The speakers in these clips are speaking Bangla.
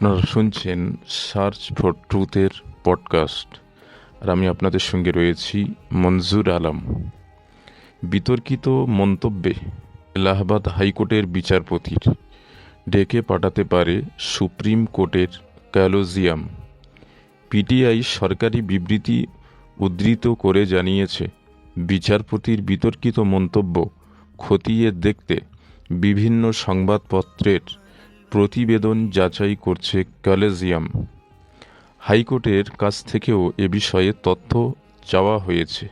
আপনারা শুনছেন সার্চ ফর ট্রুথের পডকাস্ট আর আমি আপনাদের সঙ্গে রয়েছি মনজুর আলম। বিতর্কিত মন্তব্যে এলাহাবাদ হাইকোর্টের বিচারপতির ডেকে পাঠাতে পারে সুপ্রিম কোর্টের ক্যালোজিয়াম। পিটিআই সরকারি বিবৃতি উদ্ধৃত করে জানিয়েছে, বিচারপতির বিতর্কিত মন্তব্য খতিয়ে দেখতে বিভিন্ন সংবাদপত্রের প্রতিবেদন যাচাই করছে কলেজিয়াম। হাইকোর্টের কাছ থেকেও এ বিষয়ে তথ্য চাওয়া হয়েছে।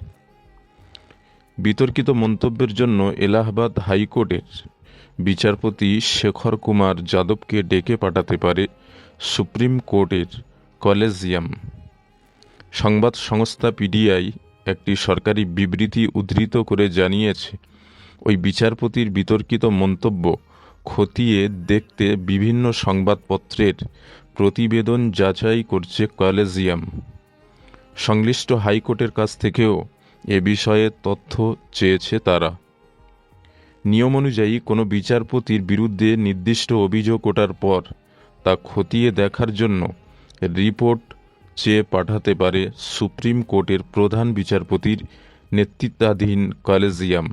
বিতর্কিত মন্তব্যের জন্য এলাহাবাদ হাইকোর্টের বিচারপতি শেখর কুমার যাদবকে ডেকে পাঠাতে পারে সুপ্রিম কোর্টের কলেজিয়াম। সংবাদ সংস্থা পিডিআই একটি সরকারি বিবৃতি উদ্ধৃত করে জানিয়েছে, ওই বিচারপতির বিতর্কিত মন্তব্য খতিয়ে দেখতে বিভিন্ন সংবাদপত্রের প্রতিবেদন যাচাই করছে কলেজিয়াম। সংশ্লিষ্ট হাইকোর্টের কাছ থেকেও এ বিষয়ে তথ্য চেয়েছে তারা। নিয়ম অনুযায়ী কোনো বিচারপতির বিরুদ্ধে নির্দিষ্ট অভিযোগ ওঠার পর তা খতিয়ে দেখার জন্য রিপোর্ট চেয়ে পাঠাতে পারে সুপ্রিম কোর্টের প্রধান বিচারপতির নেতৃত্বাধীন কলেজিয়াম।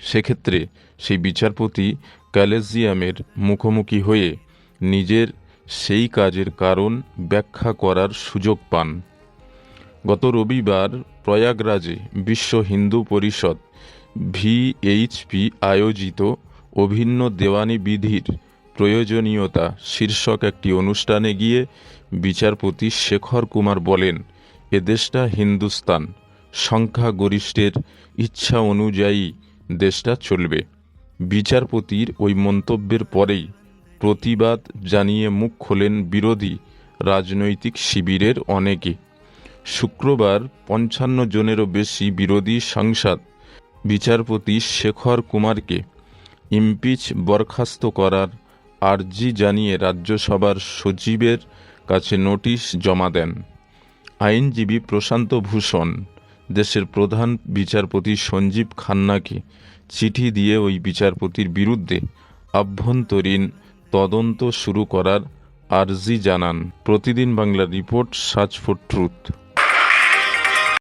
সেক্ষেত্রে সেই বিচারপতি কলেজিয়ামের মুখোমুখি হয়ে নিজের সেই কাজের কারণ ব্যাখ্যা করার সুযোগ পান। গত রবিবার প্রয়াগরাজে বিশ্ব হিন্দু পরিষদ ভিএইচপি আয়োজিত অভিন্ন দেওয়ানি বিধির প্রয়োজনীয়তা শীর্ষক একটি অনুষ্ঠানে গিয়ে বিচারপতি শেখর কুমার বলেন, এ দেশটা হিন্দুস্তান। সংখ্যাগরিষ্ঠের ইচ্ছা অনুযায়ী দেশটা চলবে। বিচারপতির ওই মন্তব্যের পরেই প্রতিবাদ জানিয়ে মুখ খোলেন বিরোধী রাজনৈতিক শিবিরের অনেকে। শুক্রবার পঞ্চান্ন জনেরও বেশি বিরোধী সাংসদ বিচারপতি শেখর কুমারকে ইমপিচ বরখাস্ত করার আর্জি জানিয়ে রাজ্যসভার সচিবের কাছে নোটিশ জমা দেন। আইনজীবী প্রশান্ত ভূষণ দেশের প্রধান বিচারপতি সঞ্জীব খান্নাকে চিঠি দিয়ে ওই বিচারপতির বিরুদ্ধে আভ্যন্তরীণ তদন্ত শুরু করার আর্জি জানান। প্রতিদিন Bangla report search for truth.